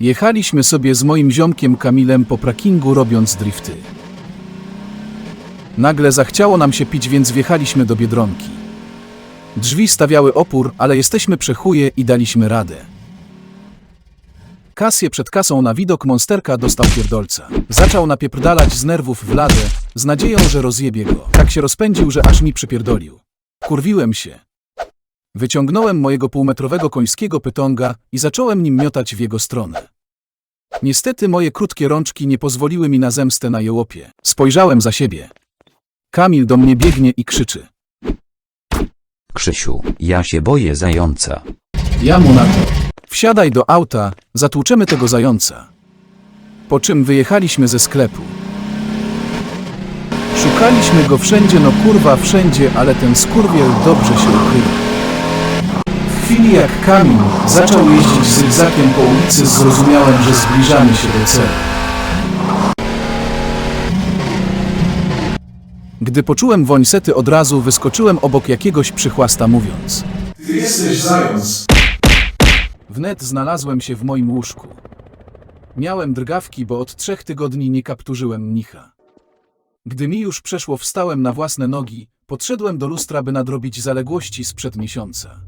Jechaliśmy sobie z moim ziomkiem Kamilem po prakingu robiąc drifty. Nagle zachciało nam się pić, więc wjechaliśmy do Biedronki. Drzwi stawiały opór, ale jesteśmy przechuje i daliśmy radę. Kasję przed kasą na widok monsterka dostał pierdolca. Zaczął napierdalać z nerwów w ladę, z nadzieją, że rozjebie go. Tak się rozpędził, że aż mi przypierdolił. Kurwiłem się. Wyciągnąłem mojego półmetrowego końskiego pytonga i zacząłem nim miotać w jego stronę. Niestety moje krótkie rączki nie pozwoliły mi na zemstę na jełopie. Spojrzałem za siebie. Kamil do mnie biegnie i krzyczy. Krzysiu, ja się boję zająca. Ja mu na to. Wsiadaj do auta, zatłuczemy tego zająca. Po czym wyjechaliśmy ze sklepu. Szukaliśmy go wszędzie, no kurwa wszędzie, ale ten skurwiel dobrze się ukrył. Jak Kamil zaczął jeździć zygzakiem po ulicy, zrozumiałem, że zbliżamy się do celu. Gdy poczułem woń sety, od razu wyskoczyłem obok jakiegoś przychłasta mówiąc Ty jesteś zając. Wnet znalazłem się w moim łóżku. Miałem drgawki, bo od trzech tygodni nie kapturzyłem mnicha. Gdy mi już przeszło, wstałem na własne nogi, podszedłem do lustra, by nadrobić zaległości sprzed miesiąca.